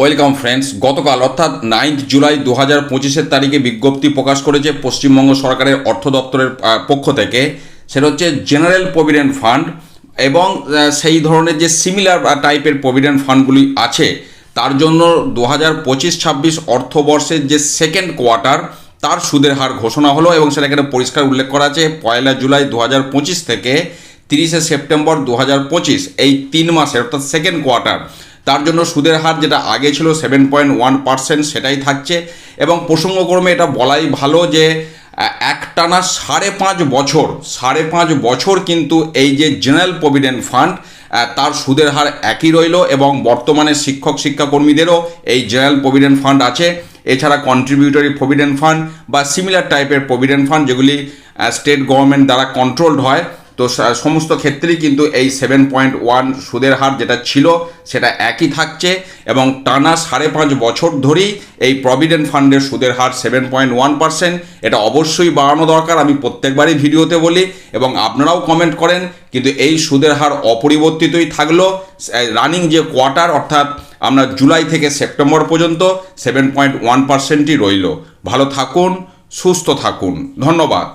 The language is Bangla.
ওয়েলকাম ফ্রেন্ডস, গতকাল অর্থাৎ নাইন্থ জুলাই দু হাজার পঁচিশের তারিখে বিজ্ঞপ্তি প্রকাশ করেছে পশ্চিমবঙ্গ সরকারের অর্থ দপ্তরের পক্ষ থেকে। সেটা হচ্ছে জেনারেল প্রভিডেন্ট ফান্ড এবং সেই ধরনের যে সিমিলার টাইপের প্রভিডেন্ট ফান্ডগুলি আছে, তার জন্য দু হাজার পঁচিশ ছাব্বিশ অর্থবর্ষের যে সেকেন্ড কোয়ার্টার তার সুদের হার ঘোষণা হলো এবং সেটা এখানে পরিষ্কার উল্লেখ করা আছে, পয়লা জুলাই দু হাজার পঁচিশ থেকে তিরিশে সেপ্টেম্বর দু হাজার পঁচিশ, এই তিন মাসের অর্থাৎ সেকেন্ড কোয়ার্টার তার জন্য সুদের হার যেটা আগে ছিল সেভেন পয়েন্ট ওয়ান পার্সেন্ট সেটাই থাকছে। এবং প্রসঙ্গক্রমে এটা বলাই ভালো যে একটানা সাড়ে পাঁচ বছর, সাড়ে পাঁচ বছর কিন্তু এই যে জেনারেল প্রভিডেন্ট ফান্ড তার সুদের হার একই রইল এবং বর্তমানে শিক্ষক শিক্ষাকর্মীদেরও এই জেনারেল প্রভিডেন্ট ফান্ড আছে। এছাড়া কন্ট্রিবিউটরি প্রভিডেন্ট ফান্ড বা সিমিলার টাইপের প্রভিডেন্ট ফান্ড যেগুলি স্টেট গভর্নমেন্ট দ্বারা কন্ট্রোলড হয়। তো সমস্ত ক্ষেত্রেই কিন্তু এই সেভেন পয়েন্ট ওয়ান সুদের হার যেটা ছিল, সেটা একই থাকছে এবং টানা সাড়ে পাঁচ বছর ধরেই এই প্রভিডেন্ট ফান্ডের সুদের হার সেভেন পয়েন্ট ওয়ান পার্সেন্ট এটা অবশ্যই বাড়ানো দরকার, আমি প্রত্যেকবারই ভিডিওতে বলি এবং আপনারাও কমেন্ট করেন, কিন্তু এই সুদের হার অপরিবর্তিতই থাকল। রানিং যে কোয়ার্টার অর্থাৎ আমরা জুলাই থেকে সেপ্টেম্বর পর্যন্ত সেভেন পয়েন্ট ওয়ান পার্সেন্টই রইল। ভালো থাকুন, সুস্থ থাকুন। ধন্যবাদ।